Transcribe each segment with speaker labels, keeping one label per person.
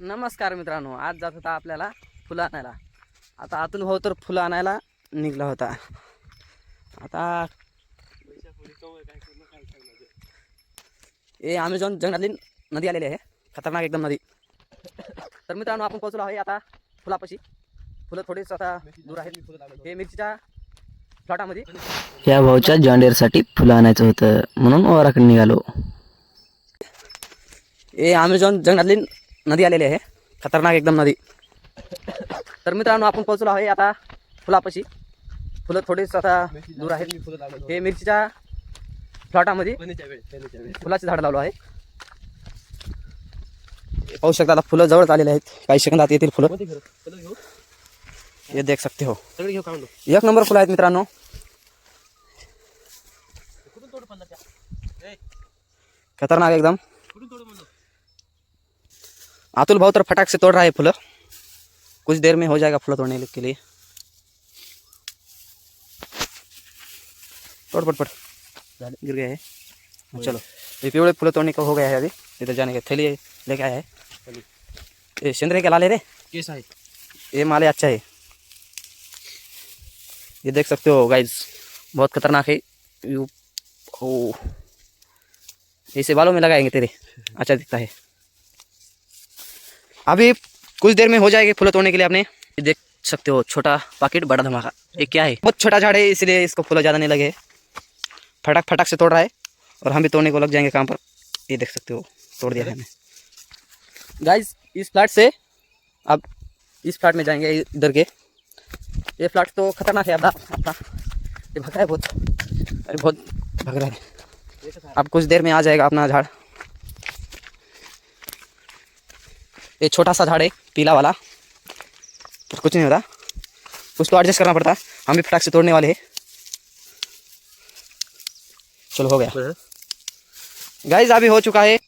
Speaker 1: नमस्कार मित्रांनो आज जात होता आपल्याला फुलं आणायला. आता आतून भाऊ तर फुलं आणायला निघला होता. आता हे अमेझॉन जंगलातली नदी आलेली आहे. खतरनाक एकदम नदी. तर मित्रांनो आपण पोहोचलो आहे आता फुलापाशी. फुलं थोडीच आता दूर आहेत. हे मिरचीच्या प्लॉटामध्ये.
Speaker 2: या भाऊच्या जॉन्डियरसाठी फुलं आणायचं होतं म्हणून ओराकडे निघालो.
Speaker 1: हे अमेझॉन जंगलातली नदी आलेली आहे. खतरनाक एकदम नदी. तर मित्रांनो आपण पोहोचलो आहे आता फुलापाशी. फुलं थोडीच आता दूर आहेत. हे मिरचीच्या फ्लॉटामध्ये फुलाची झाड लावलो आहे पाहू शकता आता फुलं जवळच आलेले आहेत. काही सेकंदात येतील फुलं. हे देख सकते हो. एक नंबर फुलं आहेत मित्रांनो. खतरनाक एकदम. अतुल भाव तर फटाक से तोड़ रहा है फूल। कुछ देर में हो जाएगा फूल तोड़ने के लिए। तोड़ पट पट। गिर गया है। चलो। ये पिवड़े फूल तोड़ने का हो गया है अभी। इधर जाने के थैली लेके आया है। ये सिंदरे के लाले रे।
Speaker 3: कैसा है
Speaker 1: ये माले अच्छा है। ये देख सकते हो गाइस बहुत खतरनाक है। यू ओ। इसे बालों में लगाएँगे तेरे। अच्छा दिखता है। अभी कुछ देर में हो जाएगी फूल तोड़ने के लिए आपने ये देख सकते हो छोटा पाकिट बड़ा धमाका। ये क्या है? बहुत छोटा झाड़ है इसलिए इसको फूल ज़्यादा नहीं लगे। फटाक फटाक से तोड़ रहा है और हम भी तोड़ने को लग जाएँगे काम पर। ये देख सकते हो तोड़ दिया है हमने। गाइस इस फ्लैट से अब इस फ्लैट में जाएँगे इधर के। ये फ्लैट तो खतरनाक है अपना अपना। ये भगा है बहुत। अरे बहुत भग रहा है। अब कुछ देर में आ जाएगा अपना झाड़। ये छोटा सा झाड़ है पीला वाला। पर कुछ नहीं होता कुछ तो एडजस्ट करना पड़ता। है हम भी फटाक से तोड़ने वाले हैं। चलो हो गया। गाइस अभी हो चुका है।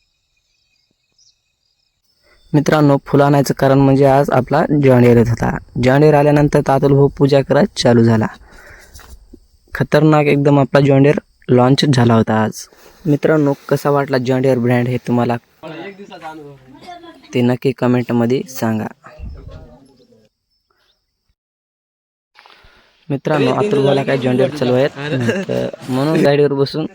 Speaker 2: मित्रांनो फुलं आणायचं कारण म्हणजे आज आपला जॉन्डियर येत होता. जॉन्डियर आल्यानंतर तातल भाऊ पूजा करत चालू झाला. खतरनाक एकदम आपला जॉन्डियर लॉन्च झाला होता आज. मित्रांनो कसा वाटला जॉन्डियर ब्रँड हे तुम्हाला? ते नक्की कमेंटमध्ये सांगा. मित्रांनो मला काय जॉन्डियर चालू आहेत. म्हणून गाडीवर बसून